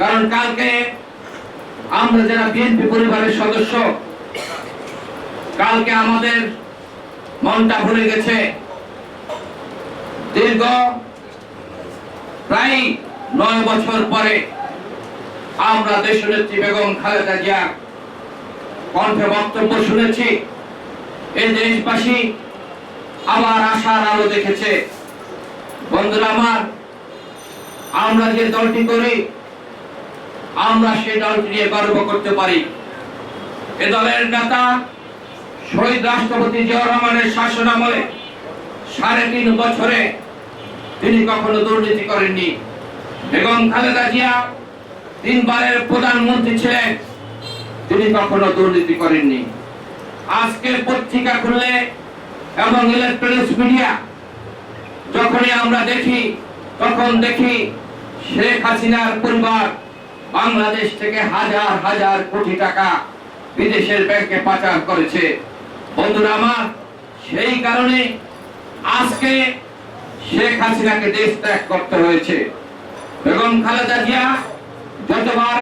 কারণ কালকে আমরা যারা বিএনপি পরিবারের সদস্য, কালকে আমাদের মনটা ভরে গেছে। দীর্ঘ প্রায় নয় বছর পরে আমরা দেশনেত্রী বেগম খালেদা জিয়া কণ্ঠে বক্তব্য শুনেছি। এই দেশবাসী আবার আশার আলো দেখেছে। বন্ধুরা আমার আমরা যে দলটি করি, আমরা সেই দলটি নিয়ে গর্ব করতে পারি। এ দলের নেতা শহীদ রাষ্ট্রপতি জিয়া রহমানের শাসন আমলে সাড়ে তিন বছরে তিনি কখনো দুর্নীতি করেননি। বেগম খালেদা জিয়া তিনবারের প্রধানমন্ত্রী ছিলেন, তিনি কখনো দুর্নীতি করেননি। আজকে পত্রিকা খুললে এবং ইলেকট্রনিক্স মিডিয়া যখনই আমরা দেখি, তখন দেখি শেখ হাসিনার পরিবার বাংলাদেশ থেকে হাজার হাজার কোটি টাকা বিদেশের ব্যাংকে পাচার করেছে। বন্ধুরা আমার, সেই কারণে আজকে শেখ হাসিনাকে দেশ ত্যাগ করতে হয়েছে। বেগম খালেদা জিয়া যতবার